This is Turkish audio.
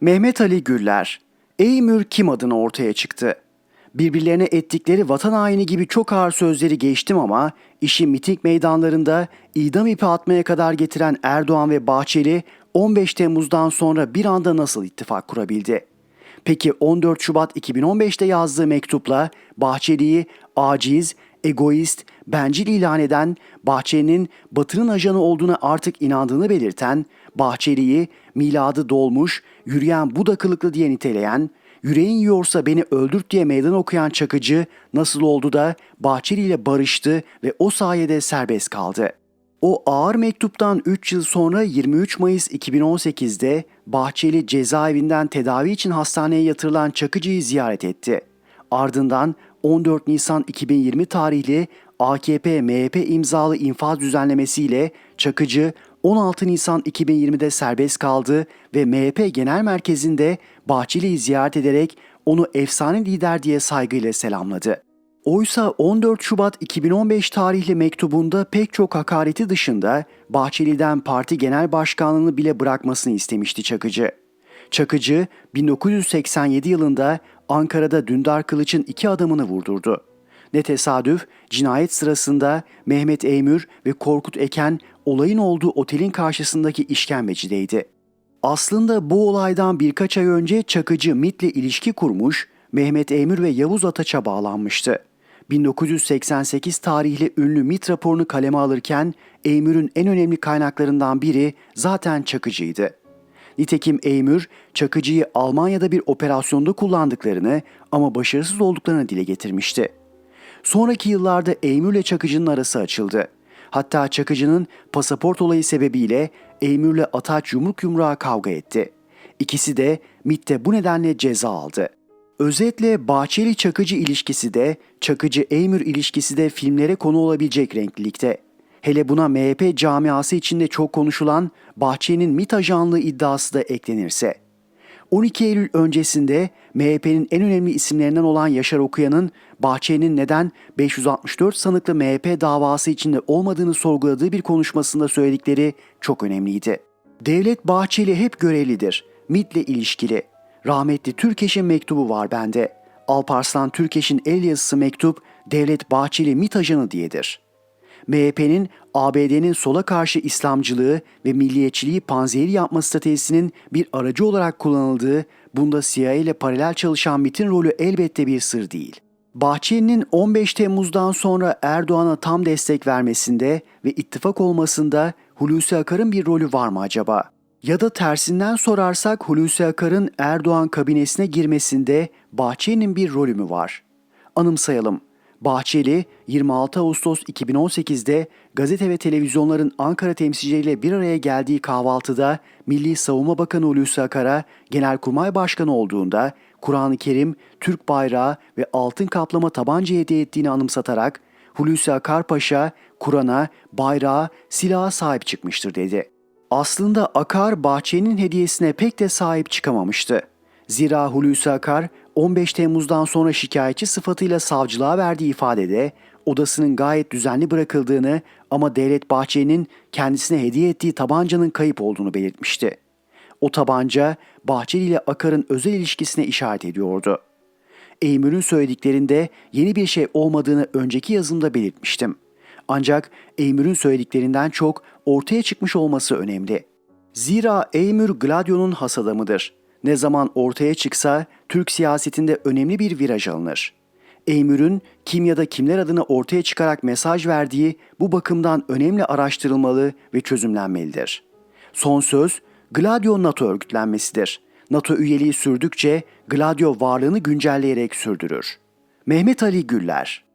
Mehmet Ali Güller, Eymür kim adına ortaya çıktı? Birbirlerine ettikleri vatan haini gibi çok ağır sözleri geçtim ama işi miting meydanlarında idam ipi atmaya kadar getiren Erdoğan ve Bahçeli 15 Temmuz'dan sonra bir anda nasıl ittifak kurabildi? Peki 14 Şubat 2015'te yazdığı mektupla Bahçeli'yi aciz, egoist, bencil ilan eden, Bahçeli'nin Batı'nın ajanı olduğuna artık inandığını belirten, Bahçeli'yi miladı dolmuş, yürüyen Buda kılıklı diye niteleyen, yüreğin yiyorsa beni öldürt diye meydan okuyan Çakıcı nasıl oldu da Bahçeli ile barıştı ve o sayede serbest kaldı. O ağır mektuptan 3 yıl sonra 23 Mayıs 2018'de Bahçeli cezaevinden tedavi için hastaneye yatırılan Çakıcı'yı ziyaret etti. Ardından 14 Nisan 2020 tarihli AKP-MHP imzalı infaz düzenlemesiyle Çakıcı 16 Nisan 2020'de serbest kaldı ve MHP Genel Merkezi'nde Bahçeli'yi ziyaret ederek onu efsane lider diye saygıyla selamladı. Oysa 14 Şubat 2015 tarihli mektubunda pek çok hakareti dışında Bahçeli'den parti genel başkanlığını bile bırakmasını istemişti Çakıcı. Çakıcı 1987 yılında Ankara'da Dündar Kılıç'ın iki adamını vurdurdu. Ne tesadüf cinayet sırasında Mehmet Eymür ve Korkut Eken olayın olduğu otelin karşısındaki işkembecideydi. Aslında bu olaydan birkaç ay önce Çakıcı MIT'le ilişki kurmuş, Mehmet Eymür ve Yavuz Ataç'a bağlanmıştı. 1988 tarihli ünlü MIT raporunu kaleme alırken Eymür'ün en önemli kaynaklarından biri zaten Çakıcı'ydı. Nitekim Eymür, Çakıcı'yı Almanya'da bir operasyonda kullandıklarını ama başarısız olduklarını dile getirmişti. Sonraki yıllarda Eymür'le Çakıcı'nın arası açıldı. Hatta Çakıcı'nın pasaport olayı sebebiyle Eymür'le Ataç yumruk yumruğa kavga etti. İkisi de MIT'te bu nedenle ceza aldı. Özetle Bahçeli-Çakıcı ilişkisi de, Çakıcı-Eymür ilişkisi de filmlere konu olabilecek renklilikte. Hele buna MHP camiası içinde çok konuşulan Bahçeli'nin MİT ajanlığı iddiası da eklenirse. 12 Eylül öncesinde MHP'nin en önemli isimlerinden olan Yaşar Okuyan'ın Bahçeli'nin neden 564 sanıklı MHP davası içinde olmadığını sorguladığı bir konuşmasında söyledikleri çok önemliydi. Devlet Bahçeli hep görevlidir. MİT'le ilişkili. Rahmetli Türkeş'in mektubu var bende. Alparslan Türkeş'in el yazısı mektup Devlet Bahçeli MİT ajanı diyedir.'' MHP'nin ABD'nin sola karşı İslamcılığı ve milliyetçiliği panzehiri yapma stratejisinin bir aracı olarak kullanıldığı, bunda CIA ile paralel çalışan MIT'in rolü elbette bir sır değil. Bahçeli'nin 15 Temmuz'dan sonra Erdoğan'a tam destek vermesinde ve ittifak olmasında Hulusi Akar'ın bir rolü var mı acaba? Ya da tersinden sorarsak Hulusi Akar'ın Erdoğan kabinesine girmesinde Bahçeli'nin bir rolü mü var? Anımsayalım. Bahçeli 26 Ağustos 2018'de gazete ve televizyonların Ankara temsilcileriyle bir araya geldiği kahvaltıda Milli Savunma Bakanı Hulusi Akar'a Genelkurmay Başkanı olduğunda Kur'an-ı Kerim, Türk bayrağı ve altın kaplama tabanca hediye ettiğini anımsatarak Hulusi Akar Paşa Kur'an'a, bayrağa, silaha sahip çıkmıştır dedi. Aslında Akar Bahçeli'nin hediyesine pek de sahip çıkamamıştı. Zira Hulusi Akar 15 Temmuz'dan sonra şikayetçi sıfatıyla savcılığa verdiği ifadede odasının gayet düzenli bırakıldığını ama Devlet Bahçeli'nin kendisine hediye ettiği tabancanın kayıp olduğunu belirtmişti. O tabanca Bahçeli ile Akar'ın özel ilişkisine işaret ediyordu. Eymür'ün söylediklerinde yeni bir şey olmadığını önceki yazımda belirtmiştim. Ancak Eymür'ün söylediklerinden çok ortaya çıkmış olması önemli. Zira Eymür Gladio'nun has adamıdır. Ne zaman ortaya çıksa Türk siyasetinde önemli bir viraj alınır. Eymür'ün kim ya da kimler adına ortaya çıkarak mesaj verdiği bu bakımdan önemli araştırılmalı ve çözümlenmelidir. Son söz Gladio NATO örgütlenmesidir. NATO üyeliği sürdükçe Gladio varlığını güncelleyerek sürdürür. Mehmet Ali Güller